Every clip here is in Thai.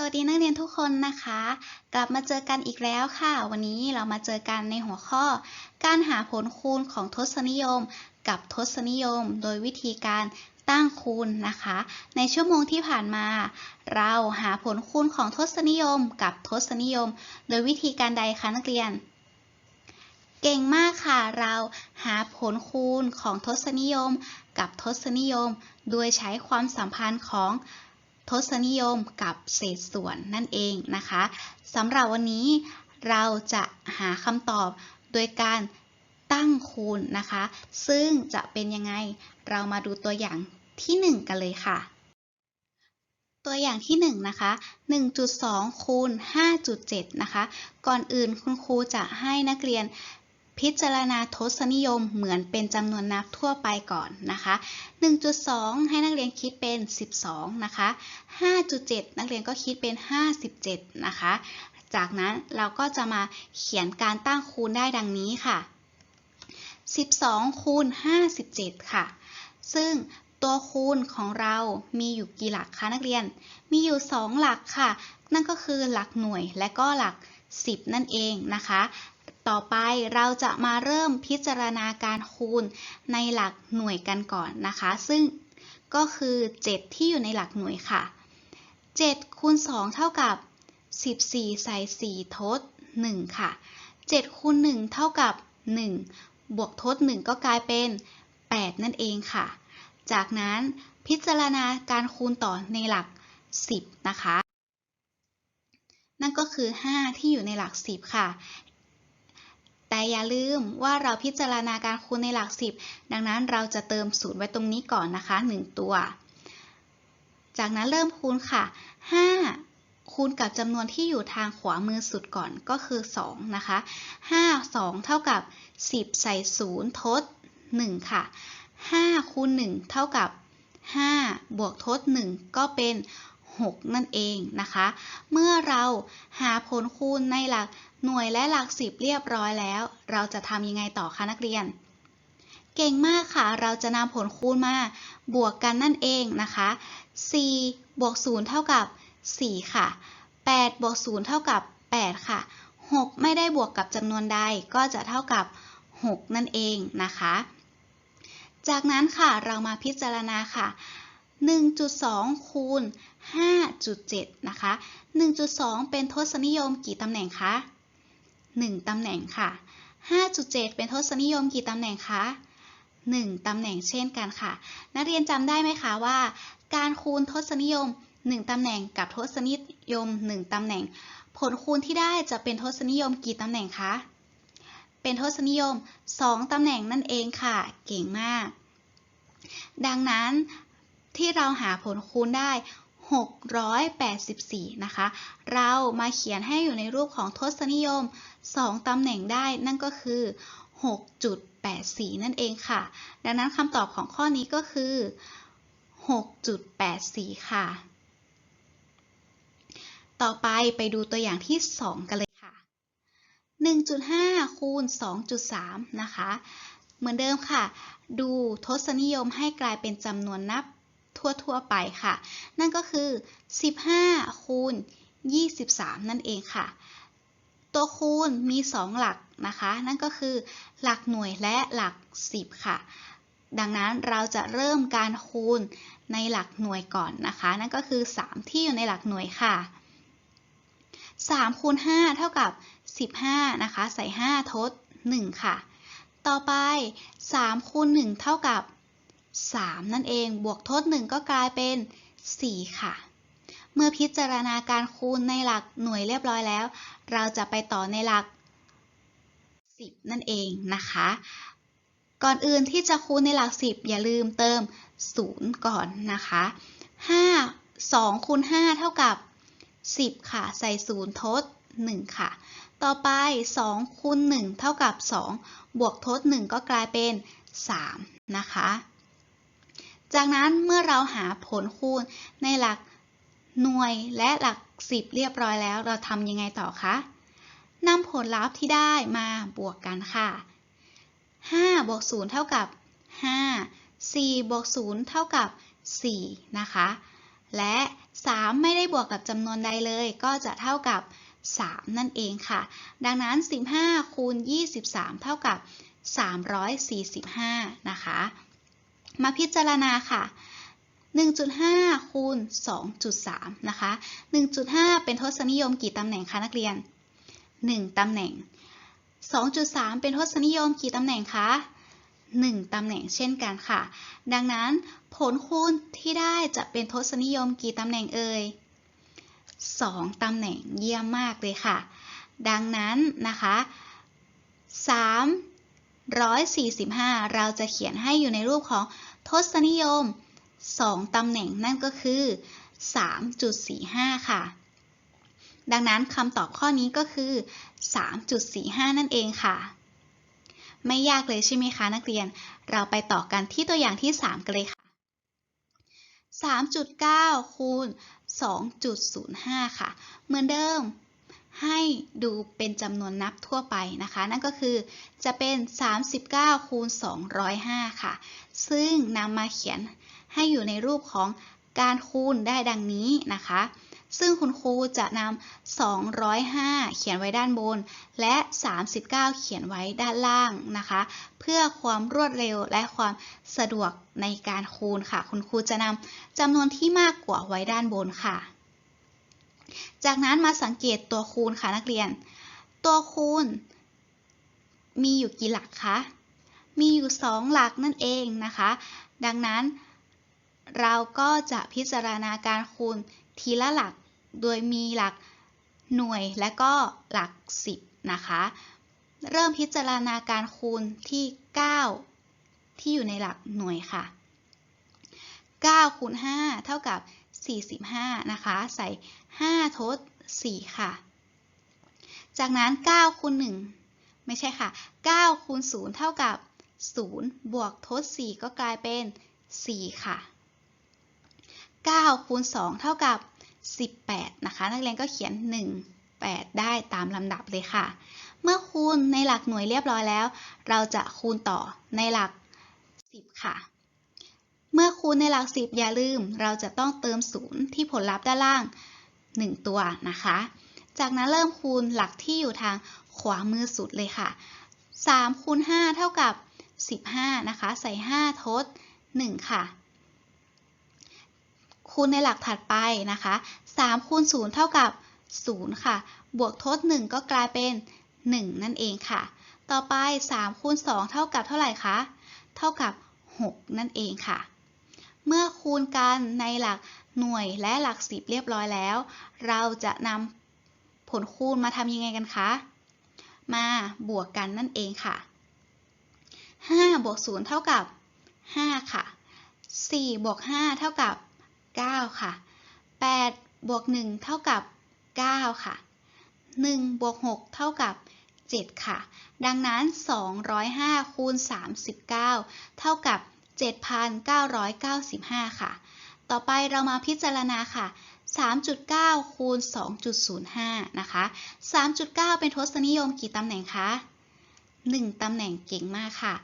สวัสดีนักเรียนทุกคนนะคะ กลับมาเจอกันอีกแล้วค่ะ วันนี้เรามาเจอกันในหัวข้อ การหาผลคูณของทศนิยม กับทศนิยม โดยวิธีการตั้งคูณนะคะ ในชั่วโมงที่ผ่านมา เราหาผลคูณของทศนิยม กับทศนิยม โดยวิธีการใดคะนักเรียน เก่งมากค่ะ เราหาผลคูณของทศนิยม กับทศนิยม โดยใช้ความสัมพันธ์ของ ทศนิยมกับเศษส่วนนั่นเองนะคะสำหรับวันนี้เราจะหาคำตอบโดยการตั้งคูณนะคะ ซึ่งจะเป็นยังไงเรามาดูตัวอย่างที่ 1 กันเลยค่ะ ตัวอย่างที่ 1 นะคะ 1.2คูณ5.7 นะคะ ก่อนอื่นคุณครูจะให้นักเรียน พิจารณาทศนิยมเหมือนเป็นจำนวนนับทั่วไปก่อนนะคะ 1.2 ให้นักเรียนคิดเป็น 12 นะคะ 5.7 นักเรียนก็คิดเป็น 57 นะคะ จากนั้นเราก็จะมาเขียนการตั้งคูณได้ดังนี้ค่ะ 12 คูณ 57 ค่ะ ซึ่งตัวคูณของเรามีอยู่กี่หลักคะนักเรียน มีอยู่ 2 หลักค่ะ นั่นก็คือหลักหน่วยและก็หลัก 10 นั่นเองนะคะ ต่อไปเราจะมาเริ่มพิจารณาการคูณในหลักหน่วยกันก่อนนะคะ ซึ่งก็คือ 7 ที่อยู่ในหลักหน่วยค่ะ 7คูณ2เท่ากับ 14 ใส่ 4 ทด 1 ค่ะ 7คูณ1เท่ากับ 1 บวกทด 1 ก็กลายเป็น 8 นั่นเองค่ะ จากนั้นพิจารณาการคูณต่อในหลัก 10 นะคะ นั่นก็คือ 5 ที่อยู่ในหลัก 10 ค่ะ แต่อย่าลืมว่าเราพิจารณาการคูณในหลัก 10 ดังนั้นเราจะเติมศูนย์ไว้ตรงนี้ก่อนนะคะ 1 ตัว จากนั้นเริ่มคูณค่ะ 5 คูณกับจำนวนที่อยู่ทางขวามือสุดก่อนก็คือ 2 นะคะ 5 2 เท่ากับ 10 ใส่0ทด 1 ค่ะ 5 คูณ 1 เท่ากับ 5 บวกทด 1 ก็เป็น 6 นั่นเองนะคะ เมื่อเราหาผลคูณในหลักหน่วยและหลัก10เรียบร้อยแล้ว เราจะทำยังไงต่อคะนักเรียน เก่งมากค่ะ เราจะนำผลคูณมาบวกกันนั่นเองนะคะ 4 บวก 0 เท่ากับ 4 ค่ะ 8 บวก 0 เท่ากับ 8 ค่ะ 6 ไม่ได้บวกกับจำนวนใดก็จะเท่ากับ 6 นั่นเองนะคะ จากนั้นค่ะเรามาพิจารณาค่ะ 1.2 คูณ 5.7 นะคะ 1.2 เป็นทศนิยมกี่ตำแหน่งคะ 1 ตำแหน่งค่ะ 5.7 เป็นทศนิยมกี่ตำแหน่งคะ 1 ตำแหน่งเช่นกันค่ะ นักเรียนจำได้ไหมคะว่า การคูณทศนิยม 1 ตำแหน่งกับทศนิยม 1 ตำแหน่ง ผลคูณที่ได้จะเป็นทศนิยมกี่ตำแหน่งคะ เป็นทศนิยม 2 ตำแหน่งนั่นเองค่ะ เก่งมากดังนั้น ที่เราหาผลคูณได้ 684 นะคะ เรามาเขียนให้อยู่ในรูปของทศนิยม 2ตำแหน่งได้นั่นก็คือ 6.84 นั่นเองค่ะ ดังนั้นคำตอบของข้อนี้ก็คือ 6.84 ค่ะ ต่อไปไปดูตัวอย่างที่ 2 กันเลยค่ะ 1.5 คูณ 2.3 นะคะ เหมือนเดิมค่ะ ดูทศนิยมให้กลายเป็นจำนวนนับ ทั่วๆไปค่ะ นั่นก็คือ 15 คูณ 23 นั่นเองค่ะ ตัวคูณมี 2 หลักนะคะ นั่นก็คือ หลักหน่วยและหลัก 10 ค่ะ ดังนั้นเราจะเริ่มการคูณในหลักหน่วยก่อนนะคะ นั่นก็คือ 3 ที่อยู่ในหลักหน่วยค่ะ3คูณ5เท่ากับ 15 นะคะ ใส่ 5 ทด 1 ค่ะ ต่อไป 3คูณ1เท่ากับ 3 นั่นเอง บวกทด 1 ก็กลายเป็น 4 ค่ะ เมื่อพิจารณาการคูณในหลักหน่วยเรียบร้อยแล้ว เราจะไปต่อในหลัก 10 นั่นเองนะคะ ก่อนอื่นที่จะคูณในหลัก 10 อย่าลืมเติม 0 ก่อนนะคะ 5 2คูณ5เท่ากับ 10 ค่ะ ใส่ 0 ทด 1 ค่ะ ต่อไป 2คูณ1เท่ากับ 2 บวกทด 1 ก็กลายเป็น 3 นะคะ จากนั้นเมื่อเราหาผลคูณในหลักหน่วยและหลัก10เรียบร้อยแล้ว เราทำยังไงต่อคะนำผลลัพธ์ที่ได้มาบวกกันค่ะ5บวก0เท่ากับ 5 4บวก0เท่ากับ 4 นะคะ และ 3 ไม่ได้บวกกับจำนวนใดเลย ก็จะเท่ากับ 3 นั่นเองค่ะ ดังนั้น 15 คูณ 23 เท่ากับ 345 นะคะ มาพิจารณาค่ะ 1.5 คูณ 2.3 นะคะ 1.5 เป็นทศนิยมกี่ตำแหน่งคะนักเรียน 1 ตำแหน่ง 2.3 เป็นทศนิยมกี่ตำแหน่งคะ 1 ตำแหน่งเช่นกันค่ะ ดังนั้นผลคูณที่ได้จะเป็นทศนิยมกี่ตำแหน่งเอ่ย 2 ตำแหน่งเยี่ยมมากเลยค่ะ ดังนั้นนะคะ 3 345 เราจะเขียนให้อยู่ในรูปของทศนิยม 2 ตำแหน่งนั่นก็คือ 3.45 ค่ะ ดังนั้นคำตอบข้อนี้ก็คือ 3.45 นั่นเองค่ะ ไม่ยากเลยใช่ไหมคะนักเรียน เราไปต่อกันที่ตัวอย่างที่ 3 กันเลยค่ะ 3.9 คูณ 2.05 ค่ะ เหมือนเดิม ให้ดูเป็นจำนวนนับทั่วไปนะคะ นั่นก็คือจะเป็น 39 คูณ 205 ค่ะ ซึ่งนำมาเขียนให้อยู่ในรูปของการคูณได้ดังนี้นะคะ ซึ่งคุณครูจะนำ205 เขียนไว้ด้านบน และ 39 เขียนไว้ด้านล่างนะคะ เพื่อความรวดเร็วและความสะดวกในการคูณค่ะ คุณครูจะนำจำนวนที่มากกว่าไว้ด้านบนค่ะ จากนั้นมาสังเกตตัวคูณค่ะนักเรียน ตัวคูณ มีอยู่กี่หลักคะ มีอยู่ 2 หลักนั่นเองนะคะ ดังนั้น เราก็จะพิจารณาการคูณทีละหลัก โดยมีหลักหน่วยและก็หลัก 10 นะคะ เริ่มพิจารณาการคูณที่ 9 ที่อยู่ในหลักหน่วยค่ะ9คูณ5เท่ากับ 45 นะคะ ใส่ 5 ทด 4 ค่ะ จากนั้น 9 คูณ 1 ไม่ใช่ค่ะ 9 คูณ 0 เท่ากับ 0 บวกทด 4 ก็กลายเป็น 4 ค่ะ 9 คูณ 2 เท่ากับ 18 นะคะ นักเรียนก็เขียน 1 8 ได้ตามลำดับเลยค่ะ เมื่อคูณในหลักหน่วยเรียบร้อยแล้ว เราจะคูณต่อในหลัก 10 ค่ะ เมื่อคูณในหลัก10อย่าลืม เราจะต้องเติม0ที่ผลลัพธ์ด้านล่าง 1 ตัวนะคะ จากนั้นเริ่มคูณหลักที่อยู่ทางขวามือสุดเลยค่ะ3คูณ5เท่ากับ 15 นะคะ ใส่ 5 ทด 1 ค่ะ คูณในหลักถัดไปนะคะ3คูณ0เท่ากับ 0 ค่ะ บวกทด 1 ก็กลายเป็น 1 นั่นเองค่ะ ต่อไป3คูณ2เท่ากับเท่าไหร่คะ เท่ากับ 6 นั่นเองค่ะ เมื่อคูณกันในหลักหน่วยและหลัก10เรียบร้อยแล้ว เราจะนำผลคูณมาทำยังไงกันคะ มาบวกกันนั่นเองค่ะ 5 บวก 0 เท่ากับ 5 ค่ะ 4 บวก 5 เท่ากับ 9 ค่ะ 8 บวก 1 เท่ากับ 9 ค่ะ 1 บวก 6 เท่ากับ 7 ค่ะ ดังนั้น 205 คูณ 39 เท่ากับ 7,995 ค่ะ ต่อไปเรามาพิจารณาค่ะ 3.9 คูณ 2.05 นะคะ 3.9 เป็นทศนิยมกี่ตำแหน่งคะ 1 ตำแหน่งเก่งมากค่ะ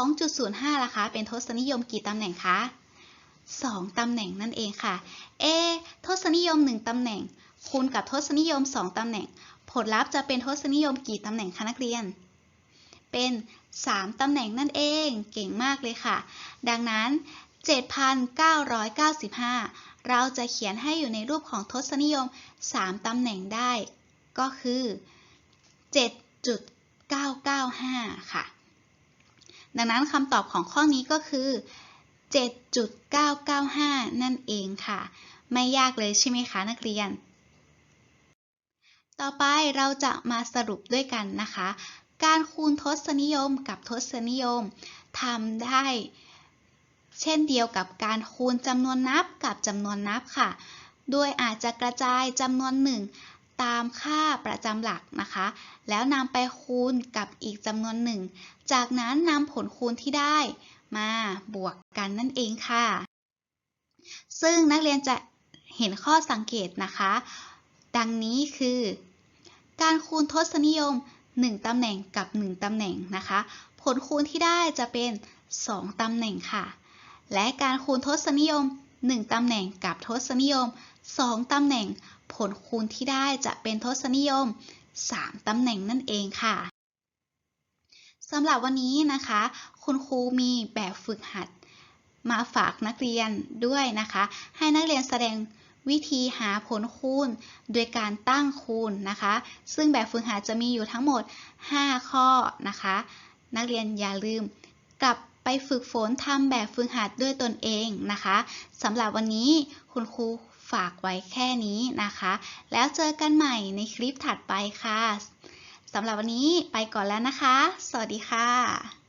2.05ล่ะคะ เป็นทศนิยมกี่ตำแหน่งคะ 2 ตำแหน่งนั่นเองค่ะ เอ ทศนิยม 1 ตำแหน่ง คูณกับทศนิยม 2 ตำแหน่ง ผลลัพธ์จะเป็นทศนิยมกี่ตำแหน่งคะนักเรียน เป็น 3 ตำแหน่งนั่นเองเก่งมากเลยค่ะ ดังนั้น 7,995 เราจะเขียนให้อยู่ในรูปของทศนิยม 3 ตำแหน่งได้ ก็คือ 7.995 ค่ะ ดังนั้นคำตอบของข้อนี้ก็คือ 7.995 นั่นเองค่ะ ไม่ยากเลยใช่ไหมคะนักเรียน ต่อไปเราจะมาสรุปด้วยกันนะคะ การคูณทศนิยมกับทศนิยมทำได้ เช่นเดียวกับการคูณจำนวนนับกับจำนวนนับค่ะ โดยอาจจะกระจายจำนวนหนึ่งตามค่าประจำหลักนะคะ แล้วนำไปคูณกับอีกจำนวนหนึ่ง จากนั้นนำผลคูณที่ได้มาบวกกันนั่นเองค่ะ ซึ่งนักเรียนจะเห็นข้อสังเกตนะคะ ดังนี้คือ การคูณทศนิยม 1 ตำแหน่งกับ 1 ตำแหน่งนะคะ ผลคูณที่ได้จะเป็น 2 ตำแหน่งค่ะ และการคูณทศนิยม 1 ตำแหน่งกับทศนิยม 2 ตำแหน่ง ผลคูณที่ได้จะเป็นทศนิยม 3 ตำแหน่งนั่นเองค่ะสำหรับวันนี้นะคะ คุณครูมีแบบฝึกหัดมาฝากนักเรียนด้วยนะคะ ให้นักเรียนแสดง วิธีหาผลคูณโดยการตั้งคูณนะคะ ซึ่งแบบฝึกหัดจะมีอยู่ทั้งหมด 5 ข้อนะคะ นักเรียนอย่าลืม กลับไปฝึกฝนทำแบบฝึกหัดด้วยตนเองนะคะสำหรับวันนี้คุณครูฝากไว้แค่นี้นะคะ แล้วเจอกันใหม่ในคลิปถัดไปค่ะสำหรับวันนี้ไปก่อนแล้วนะคะ สวัสดีค่ะ